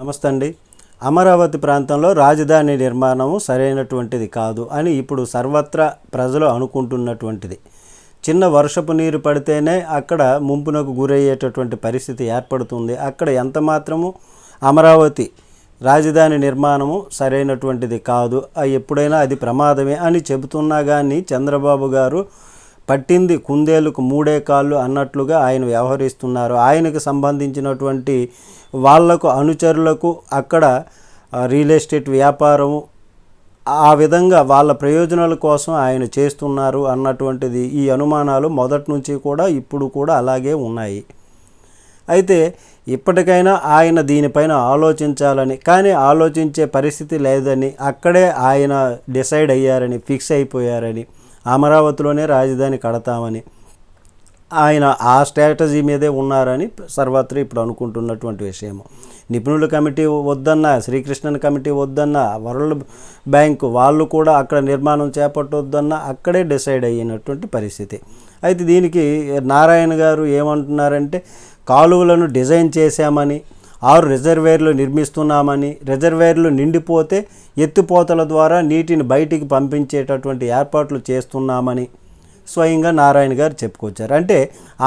నమస్తే అండి అమరావతి ప్రాంతంలో రాజధాని నిర్మాణం సరైనటువంటిది కాదు అని ఇప్పుడు సర్వత్రా ప్రజలు అనుకుంటున్నటువంటిది. చిన్న వర్షపు నీరు పడితేనే అక్కడ ముంపునకు గురయ్యేటటువంటి పరిస్థితి ఏర్పడుతుంది. అక్కడ ఎంత మాత్రము అమరావతి రాజధాని నిర్మాణము సరైనటువంటిది కాదు. ఎప్పుడైనా అది ప్రమాదమే అని చెబుతున్నా కానీ చంద్రబాబు గారు పట్టింది కుందేలుకు మూడే కాళ్ళు అన్నట్లుగా ఆయన వ్యవహరిస్తున్నారు. ఆయనకు సంబంధించినటువంటి వాళ్ళకు అనుచరులకు అక్కడ రియల్ ఎస్టేట్ వ్యాపారము ఆ విధంగా వాళ్ళ ప్రయోజనాల కోసం ఆయన చేస్తున్నారు అన్నటువంటిది ఈ అనుమానాలు మొదటి నుంచి కూడా ఇప్పుడు కూడా అలాగే ఉన్నాయి. అయితే ఇప్పటికైనా ఆయన దీనిపైన ఆలోచించాలని కానీ ఆలోచించే పరిస్థితి లేదని అక్కడే ఆయన డిసైడ్ అయ్యారని ఫిక్స్ అయిపోయారని అమరావతిలోనే రాజధాని కడతామని. ఆయన ఆ స్ట్రాటజీ మీదే ఉన్నారని సర్వత్రా ఇప్పుడు అనుకుంటున్నటువంటి విషయము. నిపుణుల కమిటీ వద్దన్న శ్రీకృష్ణన్ కమిటీ వద్దన్న వరల్డ్ బ్యాంక్ వాళ్ళు కూడా అక్కడ నిర్మాణం చేపట్టొద్దన్న అక్కడే డిసైడ్ అయినటువంటి పరిస్థితి. అయితే దీనికి నారాయణ గారు ఏమంటున్నారంటే కాలువలను డిజైన్ చేశామని ఆరు రిజర్వేర్లు నిర్మిస్తున్నామని రిజర్వేర్లు నిండిపోతే ఎత్తిపోతల ద్వారా నీటిని బయటికి పంపించేటటువంటి ఏర్పాట్లు చేస్తున్నామని స్వయంగా నారాయణ గారు చెప్పుకొచ్చారు. అంటే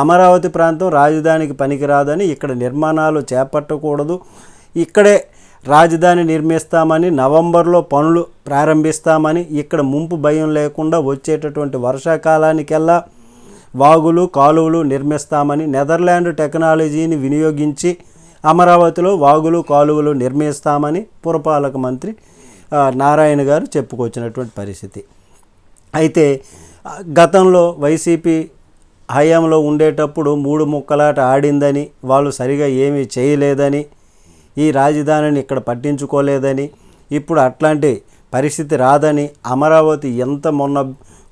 అమరావతి ప్రాంతం రాజధానికి పనికిరాదని ఇక్కడ నిర్మాణాలు చేపట్టకూడదు. ఇక్కడే రాజధాని నిర్మిస్తామని నవంబర్లో పనులు ప్రారంభిస్తామని ఇక్కడ ముంపు భయం లేకుండా వచ్చేటటువంటి వర్షాకాలానికెల్లా వాగులు కాలువలు నిర్మిస్తామని నెదర్లాండ్ టెక్నాలజీని వినియోగించి అమరావతిలో వాగులు కాలువలు నిర్మిస్తామని పురపాలక మంత్రి నారాయణ గారు చెప్పుకొచ్చినటువంటి పరిస్థితి. అయితే గతంలో వైసీపీ హయాంలో ఉండేటప్పుడు మూడు ముక్కలాట ఆడిందని వాళ్ళు సరిగా ఏమీ చేయలేదని ఈ రాజధానిని ఇక్కడ పట్టించుకోలేదని ఇప్పుడు అట్లాంటి పరిస్థితి రాదని అమరావతి ఎంత మొన్న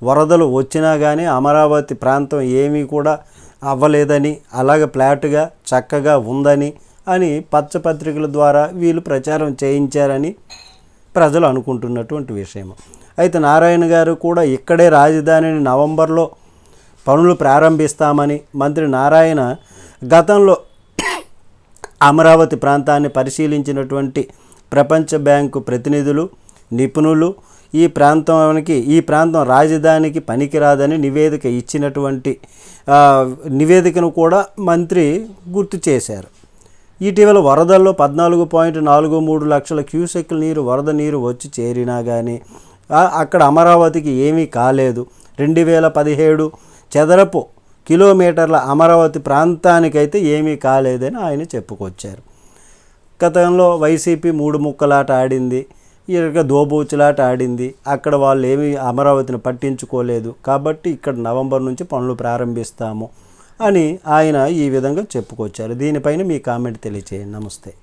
వరదలు వచ్చినా కానీ అమరావతి ప్రాంతం ఏమీ కూడా అవ్వలేదని అలాగే ఫ్లాట్గా చక్కగా ఉందని అని పచ్చపత్రికల ద్వారా వీళ్ళు ప్రచారం చేయించారని ప్రజలు అనుకుంటున్నటువంటి విషయం అయితే నారాయణ గారు కూడా ఇక్కడే రాజధానిని నవంబర్లో పనులు ప్రారంభిస్తామని మంత్రి నారాయణ గతంలో అమరావతి ప్రాంతాన్ని పరిశీలించినటువంటి ప్రపంచ బ్యాంకు ప్రతినిధులు నిపుణులు ఈ ప్రాంతానికి ఈ ప్రాంతం రాజధానికి పనికిరాదని నివేదిక ఇచ్చినటువంటి నివేదికను కూడా మంత్రి గుర్తు చేశారు. ఇటీవల వరదల్లో పద్నాలుగు పాయింట్ నాలుగు మూడు లక్షల క్యూసెక్ల నీరు వరద నీరు వచ్చి చేరినా కానీ అక్కడ అమరావతికి ఏమీ కాలేదు. రెండు వేల పదిహేడు చదరపు కిలోమీటర్ల అమరావతి ప్రాంతానికైతే ఏమీ కాలేదని ఆయన చెప్పుకొచ్చారు. గతంలో వైసీపీ మూడు ముక్కలాట ఆడింది ఇక దోబూచులాట ఆడింది. అక్కడ వాళ్ళు ఏమీ అమరావతిని పట్టించుకోలేదు. కాబట్టి ఇక్కడ నవంబర్ నుంచి పనులు ప్రారంభిస్తాము. అని ఆయన ఈ విధంగా చెప్పుకొచ్చారు. దీనిపైన మీ కామెంట్ తెలియచేయండి. నమస్తే.